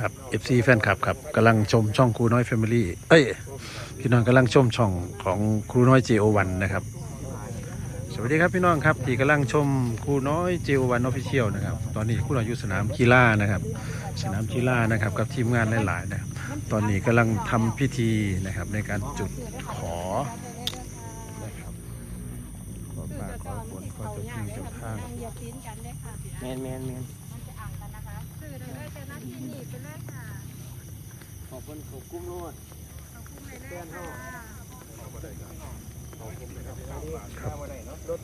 ครับ FC แฟนคลับครับกำลังชมช่องครูน้อยแฟมิลี่เอ้ยพี่น้องกำลังชมช่องของครูน้อย JO1 นนะครับ สวัสดีครับพี่น้องครับที่กำลังชมครูน้อย JO1 Official นะครับ ตอนนี้ครูน้อยอยู่สนามกีฬานะครับ สนามกีฬานะครับกับทีมงานหลายๆนะครับตอนนี้กำลังทำพิธีนะครับในการจุดขอนะครับขอปากขอฝนขอเจ้าที่เจ้าทางอย่างกันเลยค่ะแมนแมนแมน อบคุณขอบคุ้มโลดขอบคุณเลยนะคะ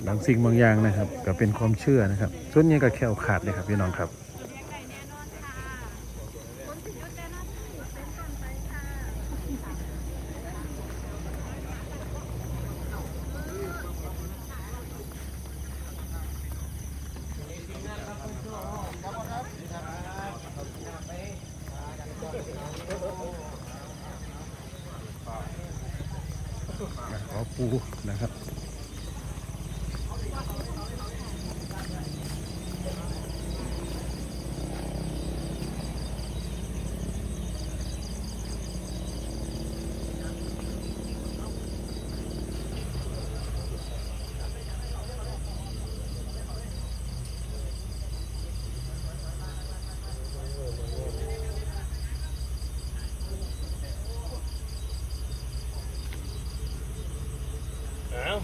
บางสิ่งบางอย่างนะครับ ก็เป็นความเชื่อนะครับ ส่วนนี้ก็แค่ขาดเลยครับพี่น้องครับ เรียกไก่แน่นอนค่ะคนที่ยุดแต่หน้าที่เป็นก่อนไปค่ะ ขอปูนะครับ อ้าว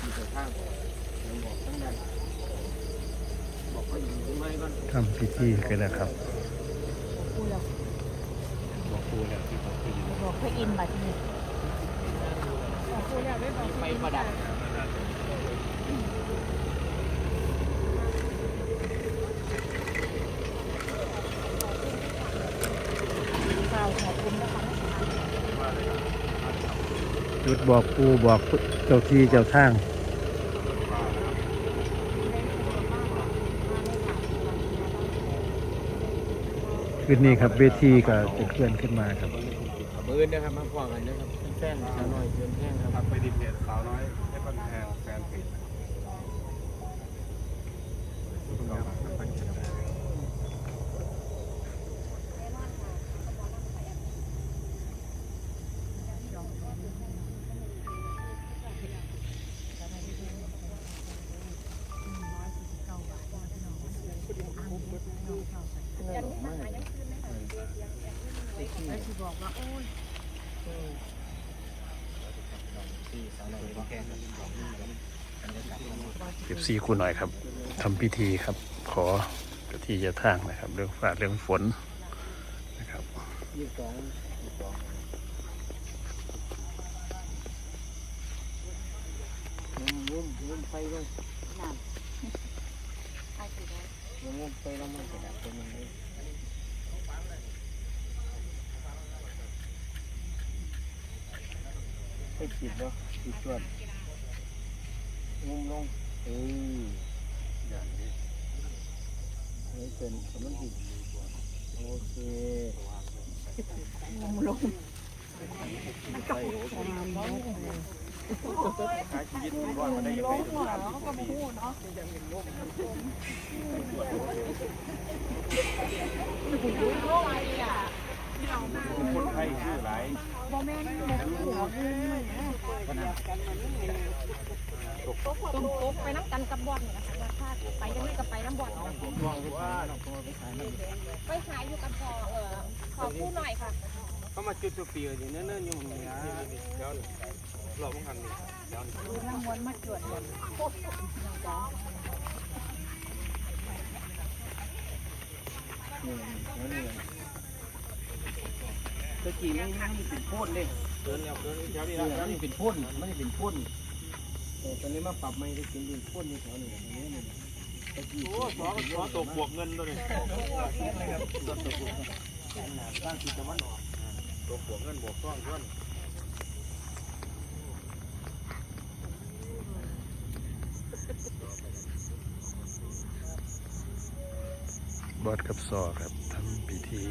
มีแต่ทางผมบอกทั้งนั้นบอกเขาอยู่ที่ไม้ก่อนทำพิธีกันแล้วครับพูดแล้วบอกครูแล้วที่บอกครูอยู่บอกพระอินบัดนี้บอกกูแล้วได้บอกไปประดับข่าวขอบคุณนะคะ จุดบอกปูบอกเจ้าที่เจ้าทางคืนนี้ครับเวทีก็จะเคลื่อนขึ้นมาครับมือนะครับมาพอกันนะครับแฟนสาวน้อยเพื่อนแห้งครับไปดีเพจสาวน้อย บอกว่าโอ้ยเก็บซีคูหน่อยครับทำพิธีครับ ขอเจ้าที่เจ้าทางนะครับ เรื่องฟ้าเรื่องฝนนะครับยี่สิบสองยี่สิบสองมุมมุมมุมไฟลงนั่นไอ้สิได้มุมมุมไฟลงมันจะดับเป็นยังไง ไปจิตบ่จิตชวดมุมลงเอออย่างนี้นี่เป็นสมมติโอเคงมลงขายชีวิตรอดมาได้ยังไงหัวเราก็พูดเนาะ คนไทยชื่อหลายบ่แม่นบ่หัวต้องตบไปน้ำกันกับบอลนะคะว่าถ้าไปยังไม่กับไปน้ำบอลเนาไปขายอยู่กับพอเออขอพูดหน่อยค่ะเขามาจุดตัวเปีกันอยู่เนิ่นๆอยู่มึงนะเดี๋ยวหลอกมึงหันเดี๋ยวดูน้ำมวนมาจวดเลย ตะกี้มันมันเป็นพ่นเลยเดินแล้วเดินแถวนี้นี่แล้วมันเป็นพ่นมันเป็นพ่นแต่ตอนนี้มาปรับใหม่ตะกี้เป็นพ่นในแถวนี้นี่ตะกี้โอ้ขอขอตกบวกเงินด้วยตั้งที่ตะวันออกตกบวกเงินบวกซ่องด้วยบอดกับซอครับทำพิธี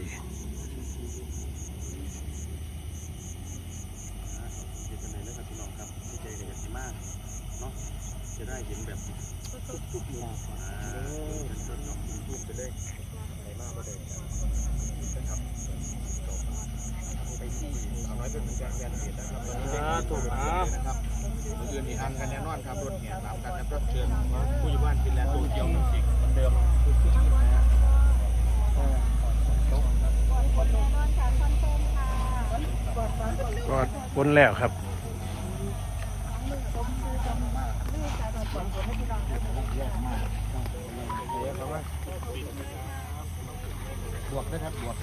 เห็นไหนนะครับพี่น้องครับที่ใจกับที่มากเนาะจะได้เห็นแบบ ทุกๆเวลาเป็นต้นดอกทุกไปเลยมาประเด็นะครับไปที่เอาน้อยเป็นแฟนแฟนเพจนะครับตอนนี้เป็นถูกนะครับเดือนนี้อันกันแน่นอนครับรถเนี่ยตามกันนะครับเชิญผู้อยู่บ้านฟินแลนด์ตัวเกียวน้ำสิงเหมือนเดิมก็พ้นแล้วครับ บวกนะครับบวก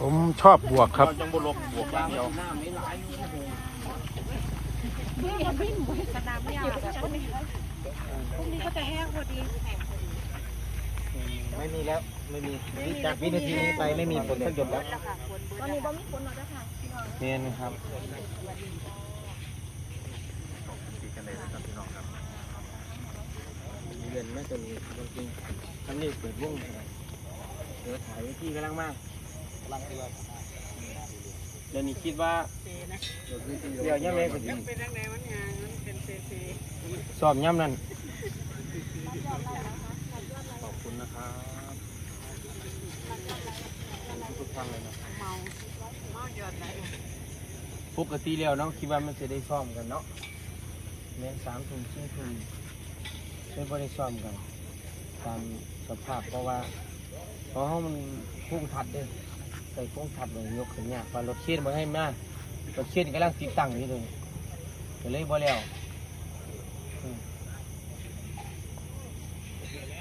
ผมชอบบวกครับเรายังบวกบวกอย่างเดียวสนามไม่เอาแบบพรุ่งนี้ก็จะแห้งพอดีไม่มีแล้วไม่มีจากวินาทีนี้ไปไม่มีฝนสักหยดแล้วตอนนี้บ่มีฝนหรอกนะคะพี่น้องเมนครับ ติดกันเลยนะครับพี่น้องครับ เรียนแม่ตัวนี้จริงๆอันนี้เปิดวงเดี๋ยวถ่ายไว้ที่กำลังมากกำลังเดือดเดี๋ยวนี้คิดว่าเดี๋ยวย่ำเลยก็ดีสอบย่ำนั่นขอบคุณนะครับทุกท่านเลยนะปกติแล้วเนาะคิดว่ามันจะได้ซ้อมกันเนาะแม่นสามทุ่มสี่ทุ่ม ไม่พอได้ซ้อมกันตามสภาพเพราะว่าเพราะเขามันพุ่งทัดเด้อใส่พุ่งทัดเลยยกขึ้นเนี่ยพอรถเคียนมาให้มารถเคียนกำลังติดตั้งอยู่เลยก็เลยบ่แล้วอื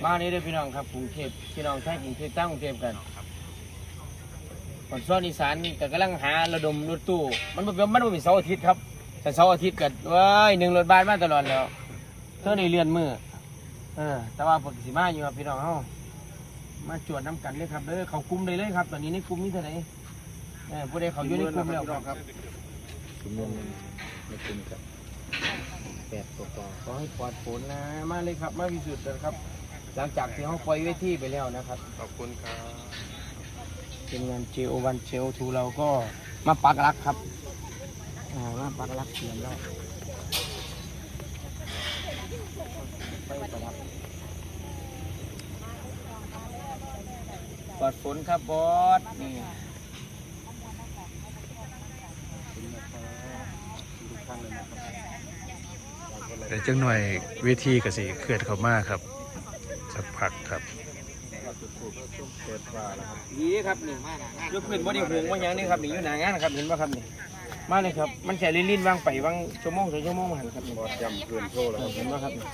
มานี่เด้อพี่น้องครับกรุงเทพพี่น้องใช้กรุงเทพตั้งกรุงเทพกันก่อนซ้อนอีสานก็กำลังหาระดมรถตู้ มันเป็นมันมีเสาร์อาทิตย์ครับแต่เสาร์อาทิตย์ก็ว้ายหนึ่งรถบัสมาตลอดแล้วเท่าในเรือนมือ เออ แต่ว่าปกติมาอยู่ครับพี่น้องเฮามาจวดน้ำกันเลยครับเด้อเขากลุ่มเลยเลยครับ ตอนนี้ในกลุ่มนี้เท่าไหร่เออผู้ใดเขาอยู่ในกลุ่มแล้วครับครับกลุ่มเงินในกลุ่มกับแปดตัวต่อขอให้ปลอดฝนนะ มาเลยครับ มาพิสูจน์กันครับ หลังจากที่เขาปล่อยเวทีไปแล้วนะครับ ขอบคุณครับ เป็นงาน JO1 JO2 เราก็มาปักหลักครับอ่ามาปักหลักเสียมแล้ว ไปประดับปลอดฝนครับบอสนี่แต่จังหน่อยเวทีก็สิเคลื่อนเข้ามาครับ สักพักครับเปิดฟ้าแล้วครับดีครับนี่ยกขึ้นบ่ได้หงว่าหยังนี่ครับนี่อยู่หน้างานครับเห็นป่ะครับนี่ มาเลยครับ มันแค่ลิ้นๆวางไปวางชั่วโมงสองชั่วโมงหันครับนี่บอดจำเกินโชว์แล้วครับเห็นป่ะครับนี่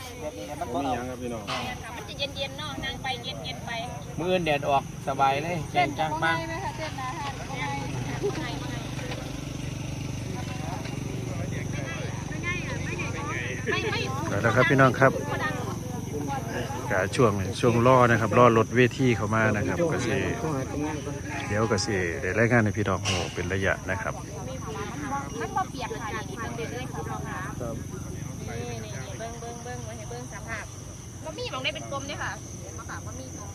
ผมมีหยังครับพี่น้องมันจะเย็นๆเนาะนางไปเย็นๆไปมืออื่นแดดออกสบายเลยแจ้งจ้างบ้างไหมคะเต้นนะฮะไม่ไม่แล้วนะครับพี่น้องครับ กาช่วงช่วงรอนะครับรอรถเวทีเข้ามานะครับก็สิเดี๋ยวก็สิได้รายงานในพี่น้องโหเป็นระยะนะครับมันบ่เปียกค่ะนี่เบิ่งเรื่อยๆค่เราค่ะนี่นี่เบิ่งเบิ่งเบิ่งไว้ให้เบิ่งสภาพบ่มีหมองได้เป็นกลมเนี่ยค่ะเห็นบ่ค่ะบ่มีกลม